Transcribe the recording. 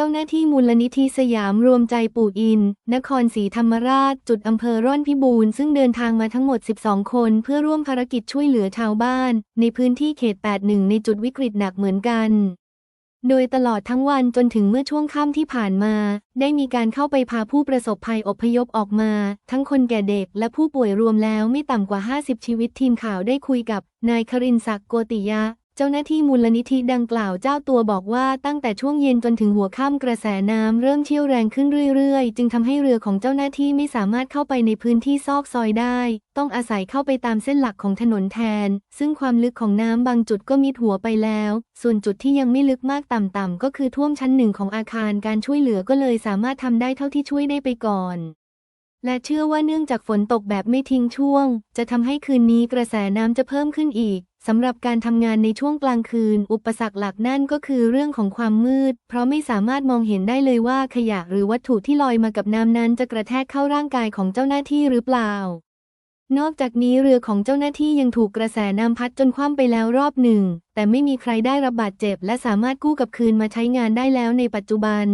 เจ้าหน้าที่มูลนิธิสยามรวมใจปู่อิน นครศรีธรรมราช จุดอำเภอร่อนพิบูรณ์ซึ่งเดินทางมาทั้งหมด 12 คน เพื่อร่วมภารกิจช่วยเหลือชาวบ้าน ในพื้นที่เขต 81 ในจุดวิกฤตหนักเหมือนกันโดยตลอดทั้งวันจนถึงเมื่อช่วงค่ำที่ผ่านมา ได้มีการเข้าไปพาผู้ประสบภัยอพยพออกมา ทั้งคนแก่เด็กและผู้ป่วยรวมแล้วไม่ต่ำกว่า 50 ชีวิตทีมข่าวได้คุยกับ นายครินศักดิ์โกติยะ เจ้าหน้าที่มูลนิธิดังกล่าวเจ้าตัวบอกว่าตั้งแต่ช่วงเย็นจนถึงหัวค่ำกระแสน้ำเริ่มเชี่ยวแรงขึ้นเรื่อยๆ จึงทำให้เรือของเจ้าหน้าที่ไม่สามารถเข้าไปในพื้นที่ซอกซอยได้ ต้องอาศัยเข้าไปตามเส้นหลักของถนนแทน ซึ่งความลึกของน้ำบางจุดก็มิดหัวไปแล้ว ส่วนจุดที่ยังไม่ลึกมากต่ำๆก็คือท่วมชั้นหนึ่งของอาคารการช่วยเหลือก็เลยสามารถทำได้เท่าที่ช่วยได้ไปก่อนและเชื่อว่าเนื่องจากฝนตกแบบไม่ทิ้งช่วง จะทำให้คืนนี้กระแสน้ำจะเพิ่มขึ้นอีก สำหรับการทำงานในช่วงกลางคืน อุปสรรคหลักนั่นก็คือเรื่องของความมืด เพราะไม่สามารถมองเห็นได้เลยว่าขยะหรือวัตถุที่ลอยมากับน้ำนั้นจะกระแทกเข้าร่างกายของเจ้าหน้าที่หรือเปล่า นอกจากนี้เรือของเจ้าหน้าที่ยังถูกกระแสน้ำพัดจนคว่ำไปแล้วรอบหนึ่ง แต่ไม่มีใครได้รับบาดเจ็บ และสามารถกู้กลับคืนมาใช้งานได้แล้วในปัจจุบัน